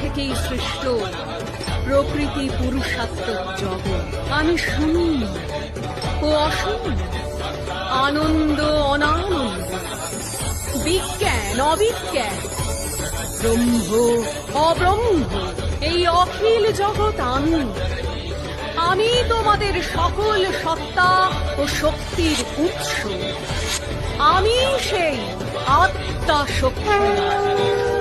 থেকেই সৃষ্ট প্রকৃতি পুরুষাত্মক জগৎ। আমি শূন্য ও অশূন্য আনন্দ অনানন্দ। বিজ্ঞান অবিজ্ঞান। ব্রহ্ম অব্রহ্ম। এই অখিল জগৎ আমি। আমি তোমাদের সকল সত্তা ও শক্তির উৎস। আমি সেই আত্মা 大蛇不会拿